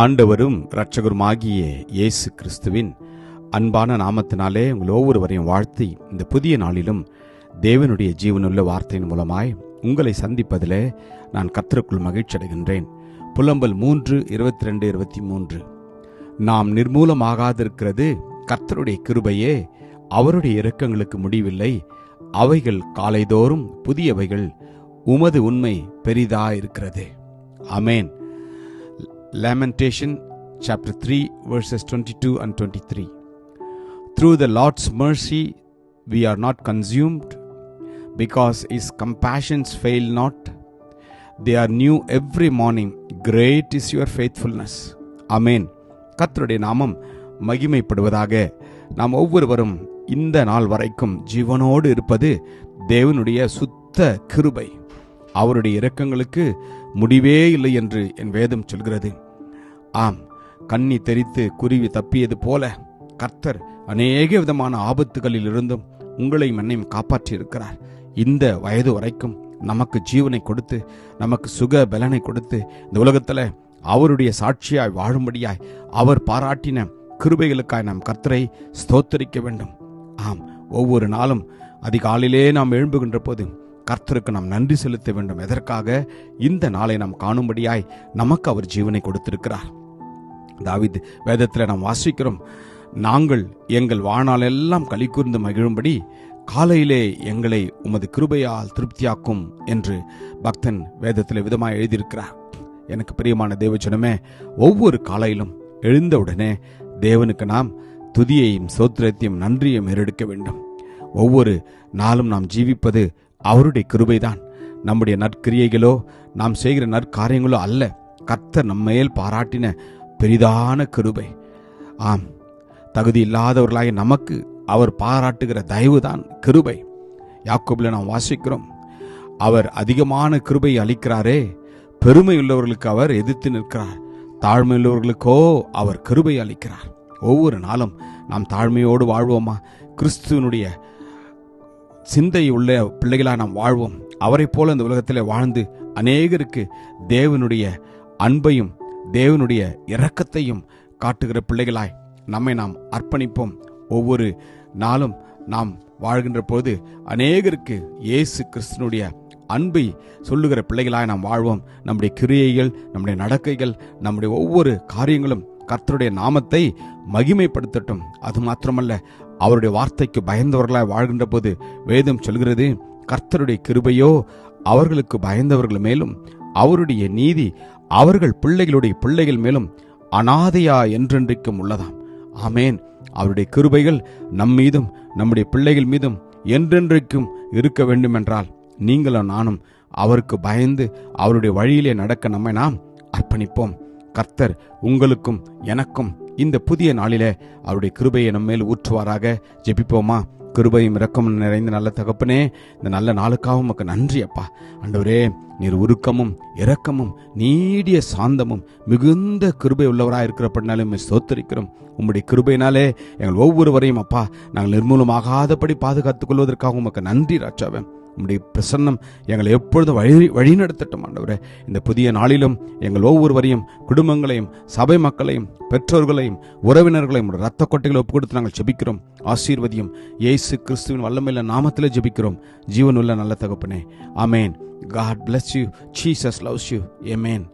ஆண்டவரும் இரட்சகருமாகிய இயேசு கிறிஸ்துவின் அன்பான நாமத்தினாலே உங்கள் ஒவ்வொருவரையும் வாழ்த்தி இந்த புதிய நாளிலும் தேவனுடைய ஜீவனுள்ள வார்த்தையின் மூலமாய் உங்களை சந்திப்பதிலே நான் கத்தருக்குள் மகிழ்ச்சி அடைகின்றேன். புலம்பல் மூன்று இருபத்தி ரெண்டு இருபத்தி மூன்று நாம் நிர்மூலமாகாதிருக்கிறது கர்த்தருடைய கிருபையே அவருடைய இரக்கங்களுக்கு முடிவில்லை. அவைகள் காலைதோறும் புதியவைகள் உமது உண்மை பெரிதாயிருக்கிறது. Amen lamentation chapter three verses twenty two and twenty three through the Lord's mercy, we are not consumed, because is compassions fail not they are new every morning great is your faithfulness amen கத்தருடைய நாமம் மகிமைப்படுவதாக நாம் ஒவ்வொருவரும் இந்த நாள் வரைக்கும் ஜீவனோடு இருப்பது தேவனுடைய சுத்த கிருபை அவருடைய இரக்கங்களுக்கு முடிவே இல்லை என்று என் வேதம் சொல்கிறது. ஆம் கண்ணி தெரித்து குருவி தப்பியது போல கர்த்தர் அநேக விதமான ஆபத்துகளில் இருந்தும் உங்களை என்னையும் காப்பாற்றியிருக்கிறார். இந்த வயது வரைக்கும் நமக்கு ஜீவனை கொடுத்து நமக்கு சுக பலனை கொடுத்து இந்த உலகத்தில் அவருடைய சாட்சியாய் வாழும்படியாய் அவர் பாராட்டின கிருபைகளுக்காய் நாம் கர்த்தரை ஸ்தோத்தரிக்க வேண்டும். ஆம் ஒவ்வொரு நாளும் அதிகாலையிலே நாம் எழும்புகின்ற போது கர்த்தருக்கு நாம் நன்றி செலுத்த வேண்டும். எதற்காக? இந்த நாளை நாம் காணும்படியாய் நமக்கு அவர் ஜீவனை கொடுத்திருக்கிறார். தாவித் வேதத்தில் நாம் வாசிக்கிறோம். நாங்கள் எங்கள் வாழ்நாளெல்லாம் களி கூர்ந்து மகிழும்படி காலையிலே எங்களை உமது கிருபையால் திருப்தியாக்கும் என்று பக்தன் வேதத்தில் விதமாக எழுதியிருக்கிறார். எனக்கு பிரியமான தேவச்சனமே ஒவ்வொரு காலையிலும் எழுந்தவுடனே தேவனுக்கு நாம் துதியையும் சோத்திரத்தையும் நன்றியையும் ஏறெடுக்க வேண்டும். ஒவ்வொரு நாளும் நாம் ஜீவிப்பது அவருடைய கிருபைதான். நம்முடைய நற்கிரியைகளோ நாம் செய்கிற நற்காரியங்களோ அல்ல. கர்த்தர் நம்மையில் பாராட்டின பெரிதான கிருபை. ஆம். தகுதி இல்லாதவர்களாக நமக்கு அவர் பாராட்டுகிற தயவுதான் கிருபை. யாக்கோபில் நாம் வாசிக்கிறோம். அவர் அதிகமான கிருபை அளிக்கிறாரே. பெருமை உள்ளவர்களுக்கு அவர் எதிர்த்து நிற்கிறார். தாழ்மை உள்ளவர்களுக்கோ அவர் கிருபை அளிக்கிறார். ஒவ்வொரு நாளும் நாம் தாழ்மையோடு வாழ்வோமா? கிறிஸ்துவனுடைய சிந்தை உள்ள பிள்ளைகளாக நாம் வாழ்வோம். அவரை போல இந்த உலகத்தில் வாழ்ந்து அநேகருக்கு தேவனுடைய அன்பையும் தேவனுடைய இரக்கத்தையும் காட்டுகிற பிள்ளைகளாய் நம்மை நாம் அர்ப்பணிப்போம். ஒவ்வொரு நாளும் நாம் வாழ்கின்ற போது அநேகருக்கு இயேசு கிறிஸ்தனுடைய அன்பை சொல்லுகிற பிள்ளைகளாய் நாம் வாழ்வோம். நம்முடைய கிரியைகள் நம்முடைய நடக்கைகள் நம்முடைய ஒவ்வொரு காரியங்களும் கர்த்தருடைய நாமத்தை மகிமைப்படுத்தட்டும். அது மாத்திரமல்ல அவருடைய வார்த்தைக்கு பயந்தவர்களாய் வாழ்கின்ற போது வேதம் சொல்கிறது கர்த்தருடைய கிருபையோ அவர்களுக்கு பயந்தவர்கள் மேலும் அவருடைய நீதி அவர்கள் பிள்ளைகளுடைய பிள்ளைகள் மேலும் அனாதையா என்றென்றைக்கும் உள்ளதாம். ஆமேன். அவருடைய கிருபைகள் நம் மீதும் நம்முடைய பிள்ளைகள் மீதும் என்றென்றைக்கும் இருக்க வேண்டுமென்றால் நீங்களும் நானும் அவருக்கு பயந்து அவருடைய வழியிலே நடக்க நம்மை நாம் அர்ப்பணிப்போம். கர்த்தர் உங்களுக்கும் எனக்கும் இந்த புதிய நாளிலே அவருடைய கிருபையை நம்ம மேல் ஊற்றுவாராக. ஜெபிப்போமா? கிருபையும் இரக்கம் நிறைந்த நல்ல தகப்பனே இந்த நல்ல நாளுக்காகவும் உமக்கு நன்றி அப்பா. அண்டவரே நீர் உருக்கமும் இரக்கமும் நீடிய சாந்தமும் மிகுந்த கிருபை உள்ளவராக இருக்கிறப்படினாலும் சோத்தரிக்கிறோம் உம்முடைய கிருபையினாலே எங்கள் ஒவ்வொருவரையும் அப்பா நாங்கள் நிர்மூலமாகாதபடி பாதுகாத்துக் கொள்வதற்காக உமக்கு நன்றி ராஜாவேன் உம்முடைய பிரசன்னம் எங்களை எப்பொழுதும் வழி வழிநடத்தட்டும் ஆண்டவரே. இந்த புதிய நாளிலும் எங்கள் ஒவ்வொருவரையும் குடும்பங்களையும் சபை மக்களையும் பெற்றோர்களையும் உறவினர்களையும் ரத்த கொட்டைகளை ஒப்பு கொடுத்து நாங்கள் ஜெபிக்கிறோம். ஆசீர்வதியும் இயேசு கிறிஸ்துவின் வல்லமையில நாமத்தில் ஜெபிக்கிறோம். ஜீவனுள்ள நல்ல தகப்பனே. Amen God bless you Jesus loves you amen